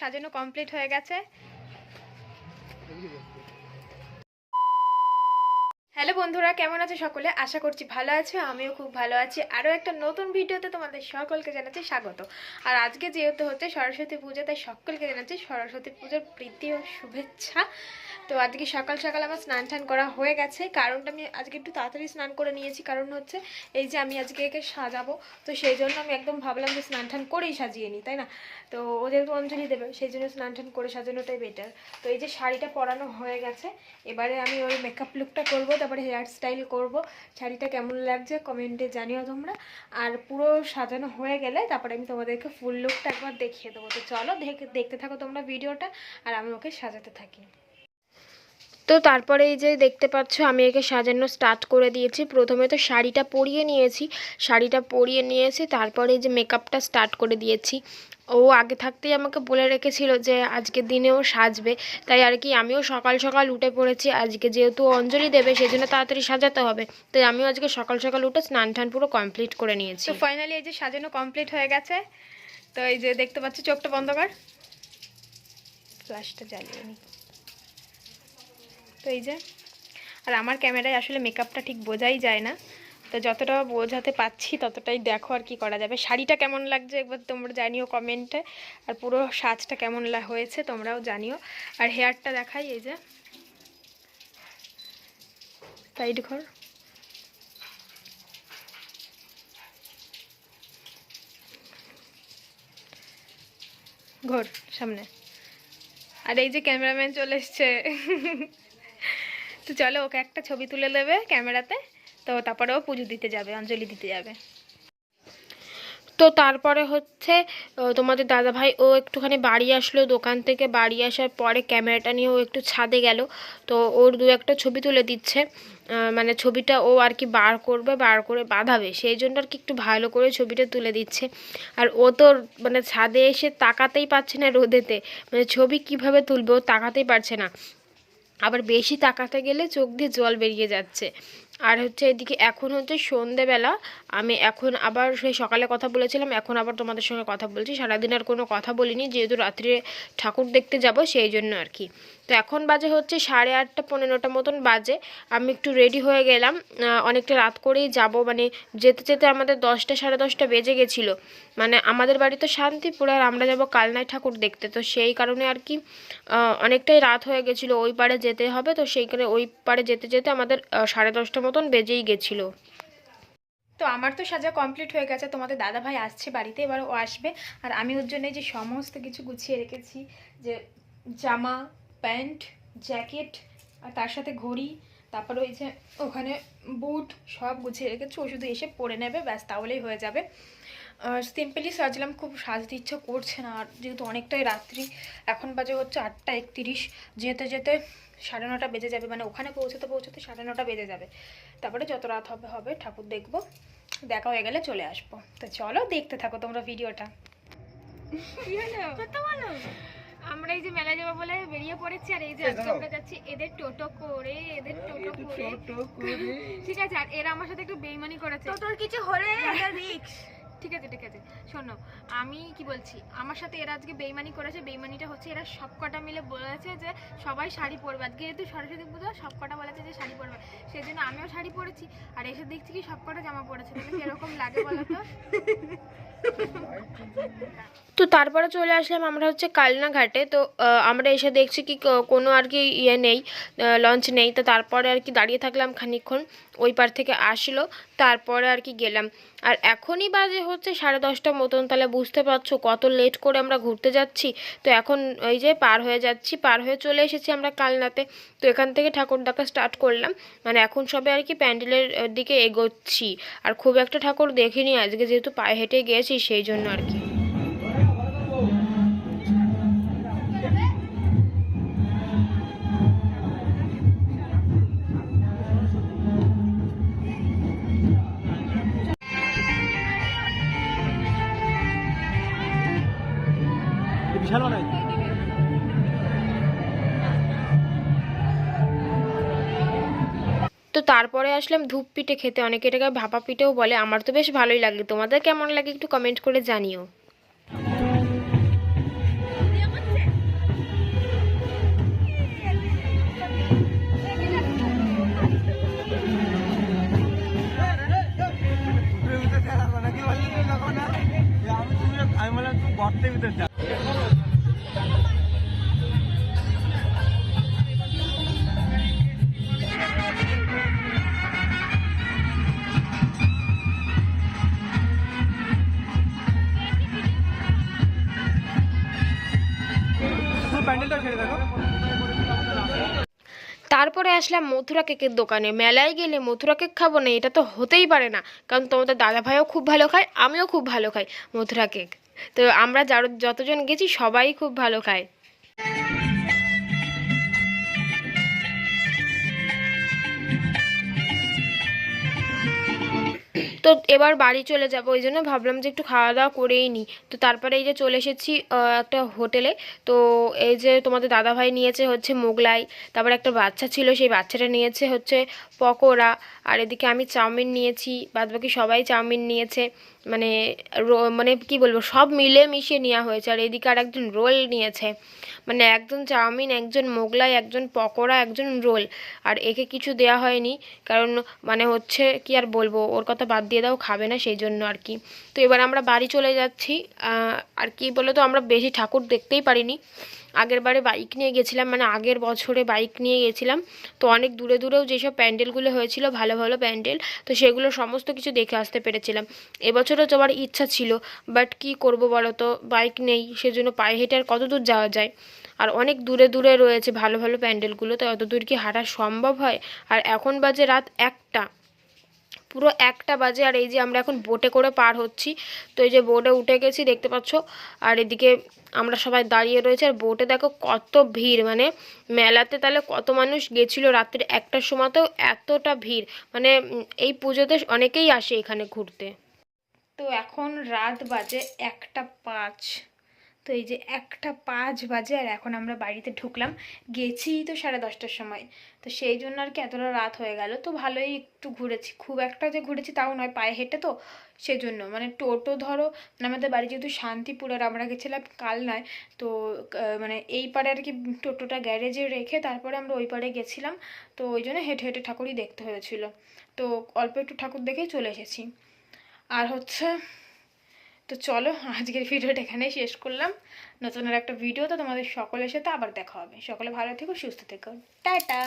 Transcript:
সাজানো কমপ্লিট হয়ে গেছে। হ্যালো বন্ধুরা, কেমন আছে সকলে? আশা করছি ভালো আছো, আমিও খুব ভালো আছি। আরও একটা নতুন ভিডিওতে তোমাদের সকলকে জানাচ্ছি স্বাগত। আর আজকে যেহেতু হচ্ছে সরস্বতী পুজো, তাই সকলকে জানাচ্ছি সরস্বতী পুজোর প্রীতি ও শুভেচ্ছা। তো আজকে সকাল সকাল আমার স্নান টান করা হয়ে গেছে। কারণটা আমি আজকে একটু তাড়াতাড়ি স্নান করে নিয়েছি। কারণ হচ্ছে এই যে আমি আজকে একে সাজাবো, তো সেই জন্য আমি একদম ভাবলাম যে স্নান টান করেই সাজিয়ে নিই, তাই না? তো ও যেহেতু অঞ্জলি দেবে, সেই জন্য স্নান টান করে সাজানোটাই বেটার তো এই যে শাড়িটা পরানো হয়ে গেছে, এবারে আমি ওই মেকআপ লুকটা করব। তারপরে হেয়ার স্টাইল করব। শাড়িটা কেমন লাগছে কমেন্টে জানিও তোমরা। আর পুরো সাজানো হয়ে গেলে তারপরে আমি তোমাদেরকে ফুল লুকটা একবার দেখিয়ে দেবো। তো চলো দেখে দেখতে থাকো তোমরা ভিডিওটা আর আমি ওকে সাজাতে থাকি। তো তারপরে এই যে দেখতে পাচ্ছ, আমি একে সাজানো স্টার্ট করে দিয়েছি। প্রথমে তো শাড়িটা পরিয়ে নিয়েছি। শাড়িটা পরিয়ে নিয়েছি, তারপরে এই যে মেকআপটা স্টার্ট করে দিয়েছি। ও আগে থাকতেই আমাকে বলে রেখেছিল যে আজকের দিনেও সাজবে। তাই আর কি, আমিও সকাল সকাল উঠে পড়েছি। আজকে যেহেতু অঞ্জলি দেবে সেই জন্য তাড়াতাড়ি সাজাতে হবে। তাই আমিও আজকে সকাল সকাল উঠে স্নান টান পুরো কমপ্লিট করে নিয়েছি। তো ফাইনালি এই যে সাজানো কমপ্লিট হয়ে গেছে। তো এই যে দেখতে পাচ্ছি, চোখটা বন্ধ কর। ফ্ল্যাশটা জ্বালিয়ে নিই তো এই যে, আর আমার ক্যামেরায় আসলে মেকআপটা ঠিক বোঝাই যায় না। তো যতটা বোঝাতে পাচ্ছি ততটাই দেখো আর কি করা যাবে। শাড়িটা কেমন লাগছে একবার তোমরা জানিও কমেন্টে আর পুরো সাজটা কেমন হয়েছে তোমরাও জানিও। আর হেয়ারটা দেখাই এই যে। সাইড ঘর। ঘর, সামনে। আর এই যে ক্যামেরাম্যান চলে এসছে। তো চলো ওকে একটা ছবি তুলে দেবে ক্যামেরাতে। তো তারপরে ও পুজো দিতে যাবে, অঞ্জলি দিতে যাবে। তো তারপরে হচ্ছে তোমাদের দাদা ভাই ও একটুখানি বাড়ি আসলো দোকান থেকে। বাড়ি আসার পরে ক্যামেরাটা নিয়ে ও একটু ছাদে গেল। তো ওর দু একটা ছবি তুলে দিচ্ছে। মানে ছবিটা ও আর কি বার করবে, বার করে বাঁধাবে। সেই জন্য আর কি একটু ভালো করে ছবিটা তুলে দিচ্ছে। আর ও তো মানে ছাদে এসে তাকাতেই পারছে না রোদেতে। মানে ছবি কীভাবে তুলবে ও তাকাতেই পারছে না। আবার বেশি তাকাতে গেলে চোখ দিয়ে জল বেরিয়ে যাচ্ছে। আর হচ্ছে এদিকে এখন হচ্ছে সন্ধেবেলা, আমি এখন আবার সেই সকালে কথা বলেছিলাম, এখন আবার তোমাদের সঙ্গে কথা বলছি। সারাদিন আর কোনো কথা বলিনি, যেহেতু রাত্রে ঠাকুর দেখতে যাব সেই জন্য আর কি। তো এখন বাজে হচ্ছে সাড়ে আটটা পনেরোটা মতন বাজে। আমি একটু রেডি হয়ে গেলাম অনেকটা রাত করেই যাব। মানে যেতে যেতে আমাদের দশটা, সাড়ে দশটা বেজে গেছিল। মানে আমাদের বাড়ি তো শান্তিপুর, আর আমরা যাব কালনায় ঠাকুর দেখতে। তো সেই কারণে আর কি অনেকটাই রাত হয়ে গেছিল। ওই পারে যেতে হবে, তো সেই কারণে ওই পারে যেতে যেতে আমাদের সাড়ে দশটা মতন বেজেই গেছিল। তো আমার তো সাজা কমপ্লিট হয়ে গেছে। তোমাদের দাদা ভাই আসছে বাড়িতে, এবার ও আসবে। আর আমি ওর জন্য যে সমস্ত কিছু গুছিয়ে রেখেছি, যে জামা, প্যান্ট, জ্যাকেট, আর তার সাথে ঘড়ি, তারপর ওই যে ওখানে বুট সব গুছিয়ে রেখেছি। ও শুধু এসে পরে নেবে, ব্যাস, তাহলেই হয়ে যাবে। সিম্পলি সাজলাম খুব সাজতে ইচ্ছে করছে না। আর যেহেতু অনেকটাই রাত্রি এখন বাজে হচ্ছে আটটা একতিরিশ। যেতে যেতে সাড়ে নটা বেজে যাবে মানে ওখানে পৌঁছতে পৌঁছতে সাড়ে নটা বেজে যাবে। তারপরে যত রাত হবে হবে ঠাকুর দেখব দেখা হয়ে গেলে চলে আসব। তো চলো দেখতে থাকো তোমরা ভিডিওটা। আমরা এই যে মেলা যাব বলে বেরিয়ে পড়েছি আর এই যে আজকে আমরা যাচ্ছি এদের টোটো করে এদের টোটো করে। ঠিক আছে আর এরা আমার সাথে একটু বেইমানি করেছে। তোর কিছু হলে রিক্স। ঠিক আছে ঠিক আছে। শোনো, আমি কি বলছি? আমার সাথে এরা আজকে বেইমানি করেছে। বেইমানিটা হচ্ছে এরা সব কটা মিলে বলেছে যে সবাই শাড়ি পরবে। আজকে যেহেতু সরস্বতী পুজো সব কটা বলেছে যে শাড়ি পরবে। সেই জন্য আমিও শাড়ি পরেছি। আর এসে দেখছি কি সব কটা জামা পরেছে। তাহলে কীরকম লাগে বলো তো? তো তারপরে চলে আসলাম আমরা হচ্ছে কালনা ঘাটে। তো আমরা এসে দেখছি কি কোনো আর কি ইয়ে নেই লঞ্চ নেই। তো তারপরে আর কি দাঁড়িয়ে থাকলাম খানিকক্ষণ। ওই পার থেকে আসলো। তারপরে আর কি গেলাম। আর এখনই বাজে হচ্ছে সাড়ে দশটা মতন, তাহলে বুঝতে পারছ কত লেট করে আমরা ঘুরতে যাচ্ছি। তো এখন ওই যে পার হয়ে যাচ্ছি, পার হয়ে চলে এসেছি আমরা কালনাতে। তো এখান থেকে ঠাকুর দেখা স্টার্ট করলাম। মানে এখন সবে আর কি প্যান্ডেলের দিকে এগোচ্ছি। আর খুব একটা ঠাকুর দেখিনি, আজকে যেহেতু পায়ে হেঁটে গিয়েছি, সেই জন্য আর কি। তো তারপরে আসলাম ধূপ পিঠে খেতে। অনেকে এটাকে ভাপা পিঠেও বলে। আমার তো বেশ ভালোই লাগে। তোমাদের কেমন লাগে একটু কমেন্ট করে জানিও। আমি বললাম, তুই ভিতরে তারপরে আসলাম মথুরা কেকের দোকানে। মেলায় গেলে মথুরা কেক খাব না, এটা তো হতেই পারে না। কারণ তোমাদের দাদা ভাইও খুব ভালো খায়, আমিও খুব ভালো খাই মথুরা কেক। তো আমরা যার যতজন গেছি সবাই খুব ভালো খায়। তো এবার বাড়ি চলে যাব, ওই জন্য ভাবলাম যে একটু খাওয়া দাওয়া করেই নিই তো তারপরে এই যে চলে এসেছি একটা হোটেলে। তো এই যে তোমাদের দাদাভাই নিয়েছে হচ্ছে মোগলাই, তারপরে একটা বাচ্চা ছিল, সেই বাচ্চাটা নিয়েছে হচ্ছে পকোড়া। আর এদিকে আমি চাউমিন নিয়েছি, বাদবাকি সবাই চাউমিন নিয়েছে। মানে মানে কি বলব, সব মিলে মিশিয়ে নেওয়া হয়েছে। আর এদিকে আর একজন রোল নিয়েছে। মানে একজন চাউমিন, একজন মোগলাই, একজন পকোড়া, একজন রোল। আর একে কিছু দেয়া হয়নি, কারণ মানে হচ্ছে কি আর বলব, ওর কথা বাদ দিয়ে দাও, খাবে না সেই জন্য আর কি তো এবার আমরা বাড়ি চলে যাচ্ছি। আর কি বলো তো আমরা বেশি ঠাকুর দেখতেই পারিনি। আগের বারে বাইক নিয়ে গেছিলাম মানে আগের বছরে বাইক নিয়ে গেছিলাম। তো অনেক দূরে দূরেও যেসব প্যান্ডেলগুলো হয়েছিল, ভালো ভালো প্যান্ডেল, তো সেগুলো সমস্ত কিছু দেখে আসতে পেরেছিলাম। এবছরও যাওয়ার ইচ্ছা ছিল, বাট কি করব বলো তো বাইক নেই, সেজন্য পায়ে হেঁটে আর কত দূর যাওয়া যায়? আর অনেক দূরে দূরে রয়েছে ভালো ভালো প্যান্ডেলগুলো তো অত দূর কি হাঁটা সম্ভব হয়? আর এখন বাজে রাত একটা। পুরো একটা বাজে আর এই যে আমরা এখন বোটে করে পার হচ্ছি। তো এই যে বোটে উঠে গেছি, দেখতে পাচ্ছ? আর এদিকে আমরা সবাই দাঁড়িয়ে রয়েছে। আর বোটে দেখো কত ভিড় মানে মেলাতে তাহলে কত মানুষ গেছিল রাত্রি একটার সময়তেও এতটা ভিড়। মানে এই পুজোতে অনেকেই আসে এখানে ঘুরতে। তো এখন রাত বাজে একটা পাঁচ। তো এই যে একটা পাঁচ বাজে আর এখন আমরা বাড়িতে ঢুকলাম। গেছি তো সাড়ে দশটার সময়। তো সেই জন্য আর কি এতটা রাত হয়ে গেল। তো ভালোই একটু ঘুরেছি। খুব একটা যে ঘুরেছি তাও নয়, পায়ে হেঁটে তো সেজন্য। মানে টোটো ধরো, আমাদের বাড়ি যেহেতু শান্তিপুরের, আমরা গেছিলাম কাল নয়, তো মানে এই পারে আর কি টোটোটা গ্যারেজে রেখে তারপরে আমরা ওই পারে গেছিলাম। তো ওই জন্য হেঁটে হেঁটে ঠাকুরই দেখতে হয়েছিল। তো অল্প একটু ঠাকুর দেখেই চলে এসেছি। আর হচ্ছে তো চলো, আজকের ভিডিওটা এখানেই শেষ করলাম। নতুন আর একটা ভিডিও তো তোমাদের সকলের সাথে আবার দেখা হবে। সকলে ভালো থেকো, সুস্থ থেকো। টাটা!